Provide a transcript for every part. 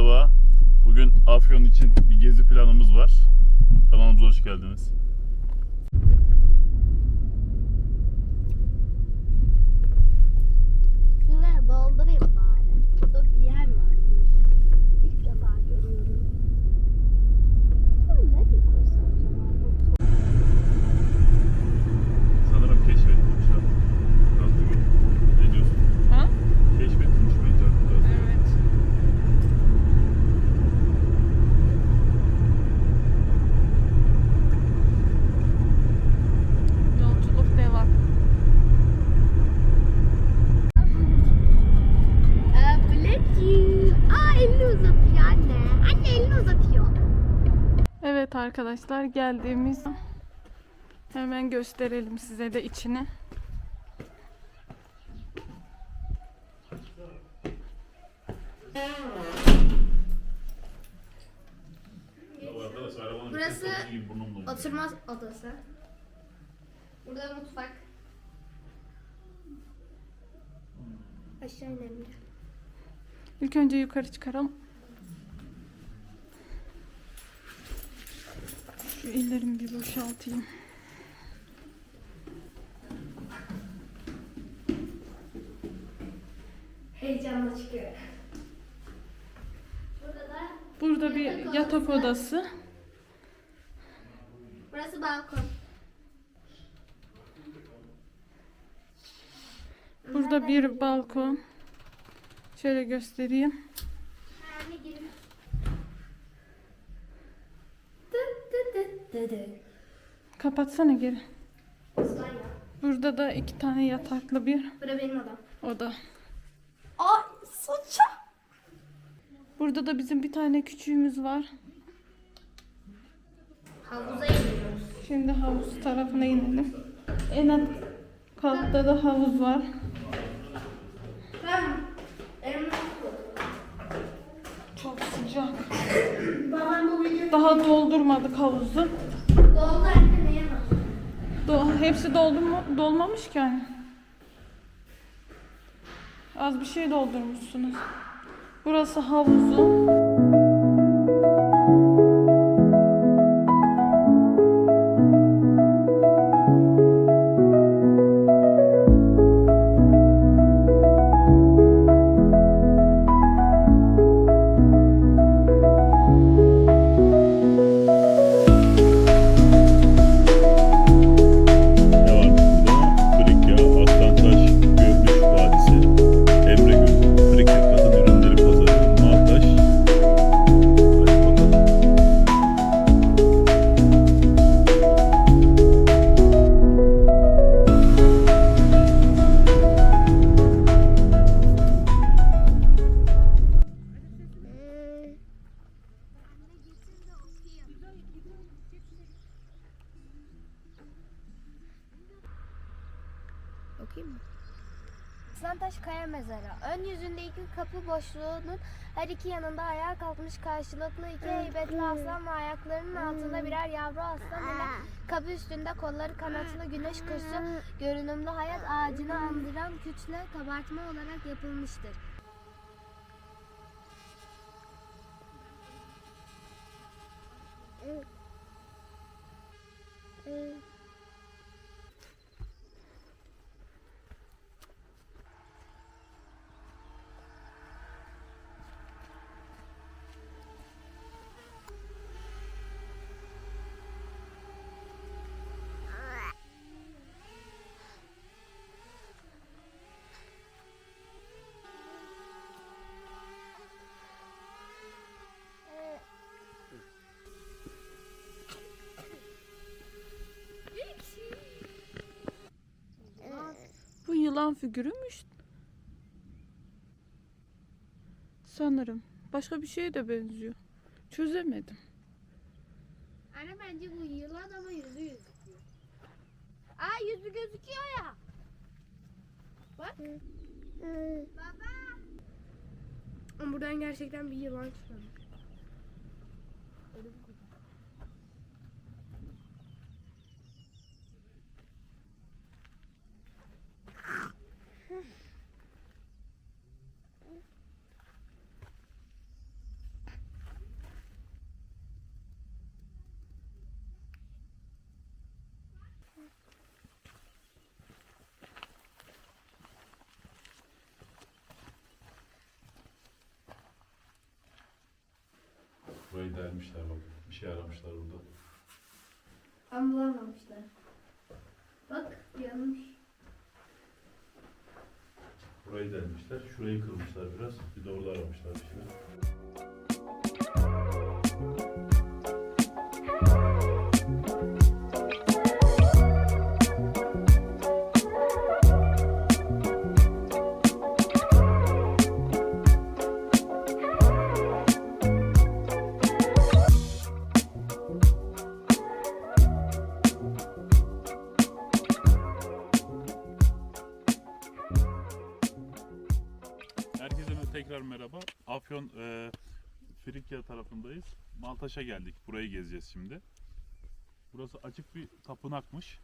merhaba. Bugün Afyon için bir gezi planımız var. Kanalımıza hoş geldiniz. Şuraya doldurayım bari. Burada bir yer varmış. İlk defa görüyorum. Ben nereye koysam acaba bu Sanırım keşfetmiş ha. Gazlı Göl. Ne diyorsun? Ha? Keşfetmiş bence artık Gazlı Göl. Evet. Yolculuk devam. Aa, bless you. Aa elini uzatıyor anne. Anne elini uzatıyor. Evet arkadaşlar geldiğimiz hemen gösterelim size de içini. Burası. Oturma odası. Burada mutfak. Aşağı inelim. İlk önce yukarı çıkaralım. Şu ellerimi bir boşaltayım. Heyecanla çıkıyor. Burada da Burada bir yatak odası. burası balkon. Burada bir balkon. Şöyle göstereyim. Tıt. Kapatsana geri. Burada da iki tane yataklı bir Bura benim odam. oda. Ay saça. Burada da bizim bir tane küçüğümüz var. Havuza iniyoruz. Şimdi havuz tarafına inelim. En alt katta da havuz var. Ben elimle Çok sıcak. Babam bu video Daha doldurmadık havuzu. doldu anne ne yemem. Do- hepsi doldu mu? Dolmamış ki hani. Az bir şey doldurmuşsunuz. Burası havuzu. Okuyayım mı? Aslantaş Kaya Mezarı. Ön yüzünde iki kapı boşluğunun her iki yanında ayağa kalkmış karşılıklı iki heybetli aslan ve ayaklarının altında birer yavru aslan ile kapı üstünde kolları kanatlı güneş kuşu görünümlü hayat ağacını andıran küçle kabartma olarak yapılmıştır. Yılan figürümüş. Sanırım. Başka bir şeye de benziyor. Çözemedim. Anne bence bu yılan ama yüzü gözüküyor. Aa yüzü gözüküyor ya. Bak. Baba. Ama buradan gerçekten bir yılan çıkıyor. Delmişler bak. Bir şey aramışlar burada. Ama bulamamışlar. Bak yanmış. Burayı delmişler. Şurayı kırmışlar biraz. Bir de orada aramışlar bir şey. Tarafındayız. Maltaş'a geldik. Burayı gezeceğiz şimdi. Burası açık bir tapınakmış.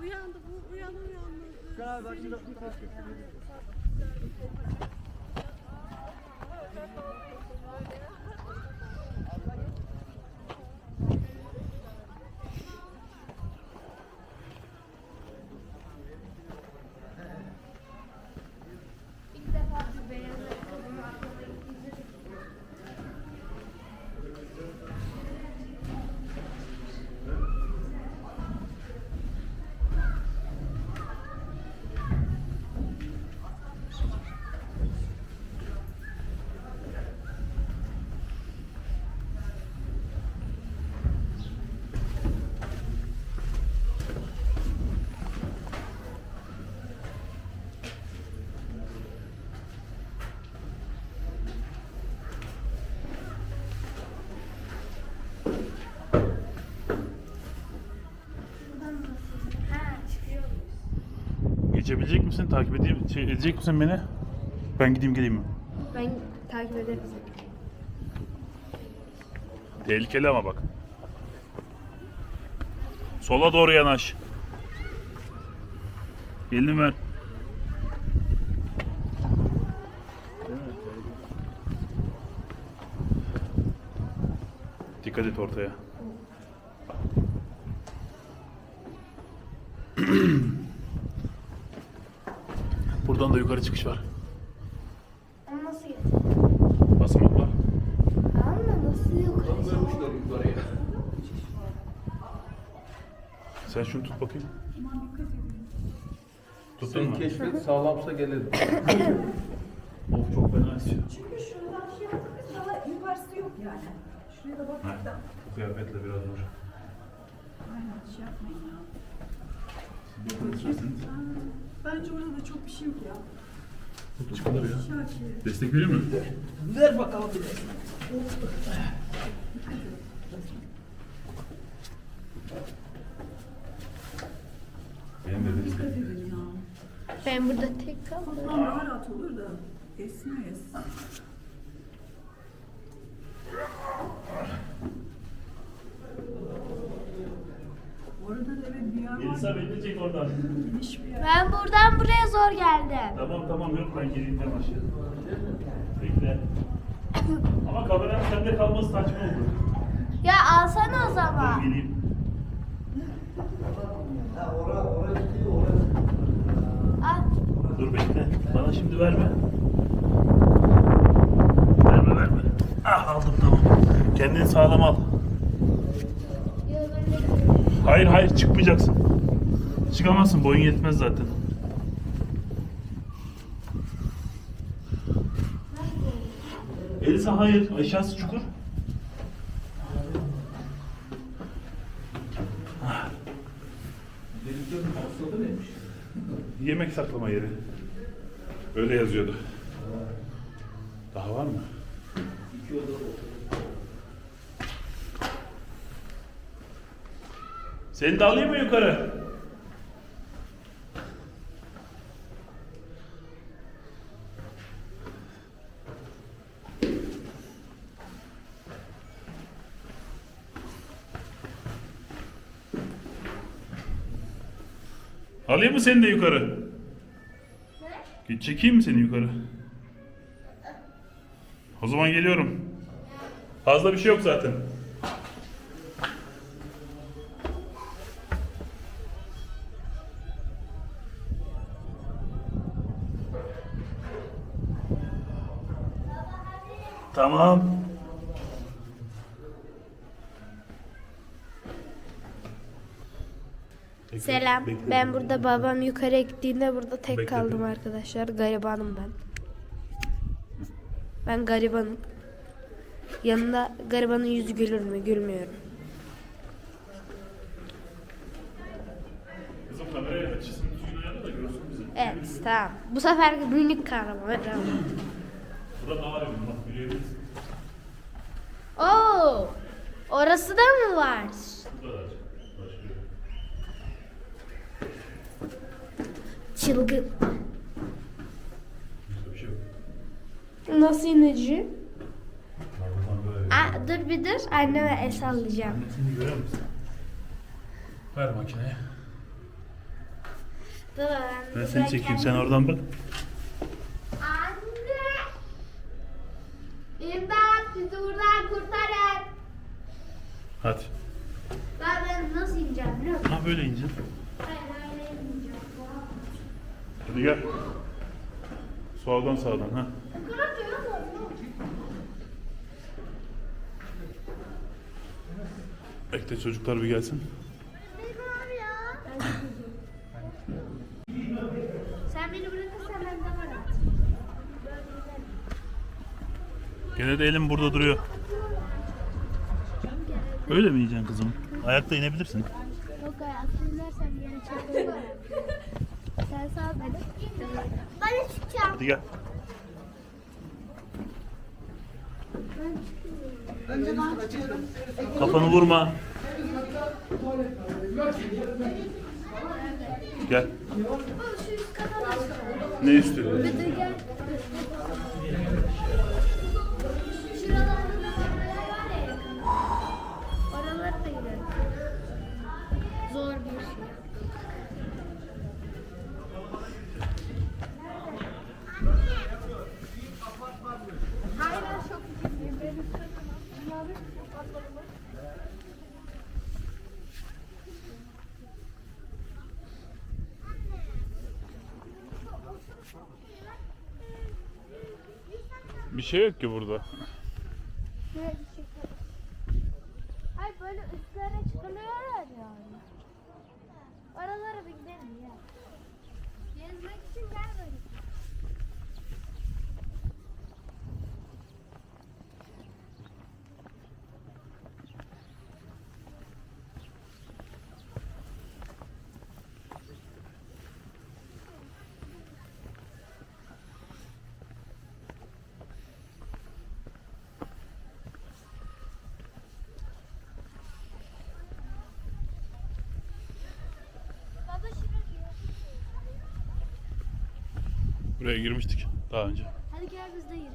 Uyandı bu uyandı uyandı. Geçebilecek misin? Takip edeyim, şey, edecek misin beni? Ben gideyim geleyim mi? Ben takip ederim. Tehlikeli ama bak. Sola doğru yanaş. Elini ver. Dikkat et ortaya. Buradan da yukarı çıkış var. Ama nasıl geçeceğim? Basamak var. Ama nasıl yukarı Sen şunu tut bakayım. Tuttun mu? keşfet sağlamsa gelelim. Of çok fena esiyor. Çünkü şuradan şey yaptık daha yukarısı yok yani. Şuraya da baktık da. Bu kıyafetle biraz zor. Aynen şey yapmayın ya. Bakın isterseniz. Bence orada da çok bir şey yok ya. Çıkılır ya. Destek veriyor mu? Ver bakalım bir de. Benim de Dikkat destek. ya. Ben burada tek kaldım. Toplam daha rahat olur da. Esmeyiz. Orada da de çek oradan. Ben buradan buraya zor geldim. Tamam tamam yok ben geleyim ben aşağı. Bekle. Ama kameranın sende kalması saçma oldu. Ya alsana o zaman. Ben geleyim. Gidiyor ora. Al. Dur bekle. Bana şimdi verme. Verme verme. Ah aldım tamam. Kendini sağlam al. Hayır hayır çıkmayacaksın. Çıkamazsın boyun yetmez zaten. Elisa hayır aşağısı çukur. Yemek saklama yeri. Öyle yazıyordu. Daha var mı? İki oda Seni de alayım mı yukarı? Alayım mı seni de yukarı? Git çekeyim mi seni yukarı? O zaman geliyorum. Fazla bir şey yok zaten. Tamam. Selam. bekle. Ben burada babam yukarıya gittiğinde burada tek Bekle, kaldım arkadaşlar. Garibanım ben. Ben garibanım. Yanında garibanın yüzü gülür mü? Gülmüyorum. Kızım kamerayı açısını düzgün ayarla da görsün bizi. Evet tamam. Bu sefer minik kahraman. Tamam. Burada daha benim bak yürüyebilirsin. Oo! Orası da mı var? Bu kadar. Çılgın. Şey. Nasıl ineceğim? Aa, dur bir dur. Anneme el sallayacağım. Anne seni görüyor musun? Ver makineye. Dur Ben seni çekeyim sen oradan bak. Anne! İmdat! Bizi buradan kurtarın. Hadi. Ben, ben nasıl ineceğim biliyor musun? Ha böyle ineceğim. Hadi gel. Soldan sağdan ha. Bekle çocuklar bir gelsin. Sen beni bırakırsan ben de varım. Gene de elim burada duruyor. Öyle mi yiyeceksin kızım? Ayakta inebilirsin. Yok ayakta inersen yere çekerim. Sen sağ beni. Ben çıkacağım. Hadi gel. Kafanı vurma. Gel. Ne üstü? Bir şey yok ki burada. Çıkalım. Hayır böyle üstlere çıkılıyorlar yani. Oralara bir gidelim ya. Gezmek için gel böyle. Baba şuraya. Buraya girmiştik daha önce. Hadi gel biz de girelim.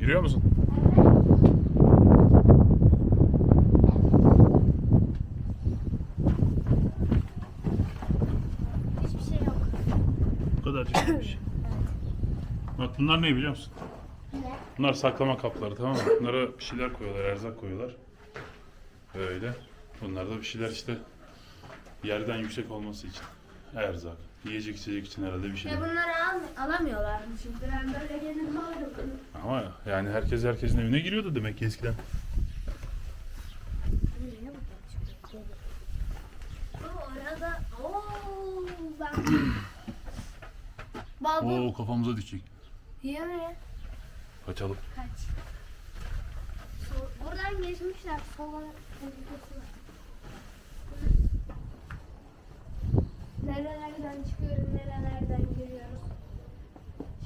Giriyor musun? Hiçbir şey yok. Bu kadar çıkmış. Bak bunlar ne biliyor musun? Ne? Bunlar saklama kapları tamam mı? Bunlara bir şeyler koyuyorlar, erzak koyuyorlar. Böyle. Bunlar da bir şeyler işte yerden yüksek olması için. Erzak. Yiyecek içecek için herhalde bir şeyler. Ya bunları al, alamıyorlarmış. Şimdi ben böyle gelin alırım. Ama yani herkes herkesin evine giriyordu demek ki eskiden. Orada ooo ben Oo kafamıza düşecek. Yemin Kaçalım. kaç. So- buradan geçmişler. Sola. Nerelerden çıkıyoruz, nerelerden giriyoruz.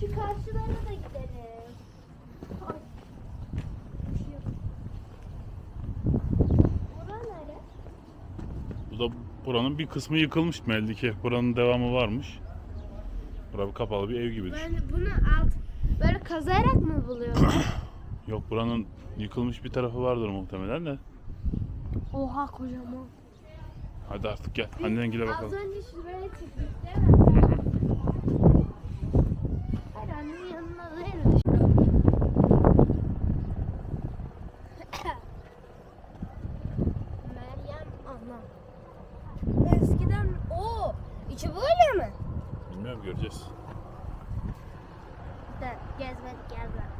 Şu karşılara da gidelim. Ay. Şey? Bu da buranın bir kısmı yıkılmış Meldiki. Buranın devamı varmış. Bura bir kapalı bir ev gibi düşün. Ben bunu alt böyle kazayarak mı buluyorlar? Yok buranın yıkılmış bir tarafı vardır muhtemelen de. Oha kocaman. Hadi artık gel. Annengile Az bakalım. önce şuraya çıktık değil mi? Hayır annemin yanına değil mi? Meryem ana. Eskiden o içi böyle mi? Bilmiyorum göreceğiz. De, gezmedik gezmedik.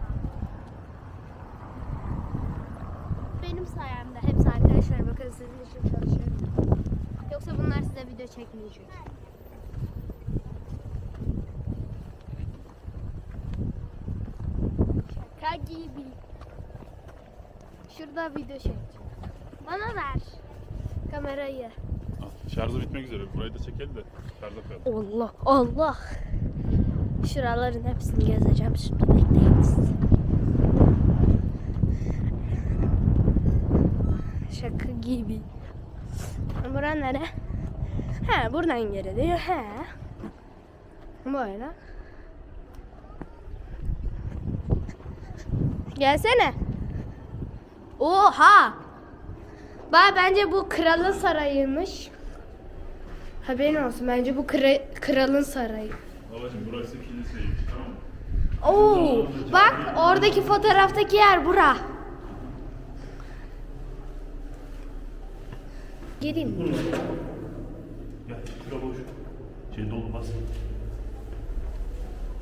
Benim sayemde hepsi arkadaşlar bakın sizin için çalışıyorum. Yoksa bunlar size video çekmeyecek. Şaka gibi. Şurada video çekeceğim. Bana ver kamerayı. Şarjı bitmek üzere. Burayı da çekelim de şarja koyalım. Allah Allah. Şuraların hepsini gezeceğim şimdi bekleyiniz. Şaka gibi. Bura nere? He buradan geri diyor. He. Böyle. Gelsene. Oha. Ba bence bu kralın sarayıymış. Haberin olsun bence bu kra- kralın sarayı. Babacım burası kiliseymiş tamam mı? Oo, bak oradaki fotoğraftaki yer bura. Gireyim. Gel. Şura boş. Şey dolu bas.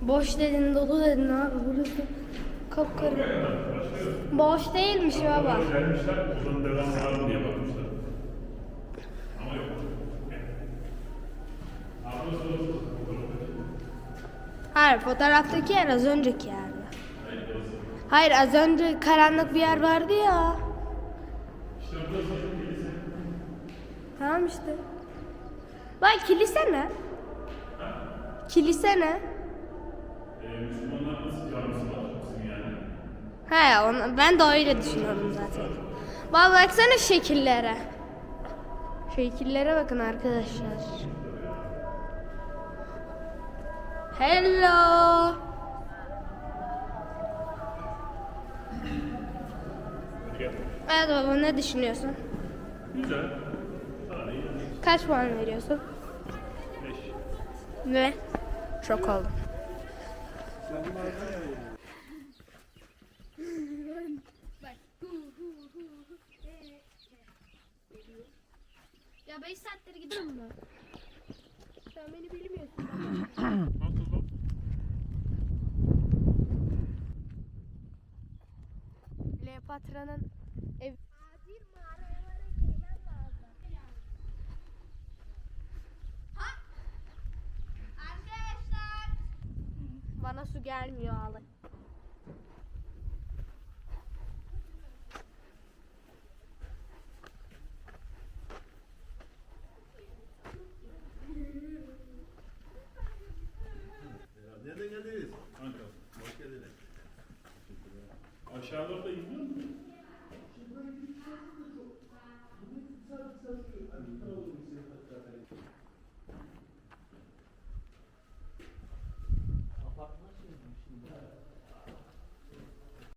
Boş dedin, dolu dedin abi burası. Kapkarı. Boş değilmiş baba. Gelmişler. Buranın devamı var mı diye bakmışlar. Ama yok. Hayır, fotoğraftaki yer az önceki yerde. Hayır, az önce karanlık bir yer vardı ya. Tamam işte. Bak kilise ne? Kilise ne? He, onu, ben de öyle düşünüyorum zaten. Bak baksana şekillere. Şekillere bakın arkadaşlar. Hello. Evet baba ne düşünüyorsun? Güzel. Kaç puan veriyorsun? 5. Ve çok oldum. Ya 5 saattir gidiyorum mu? Sen beni bilmiyorsun. Kleopatra'nın ev... Acil mağaralara girmem lazım. Ha? Arkadaşlar! Bana su gelmiyor ağlı.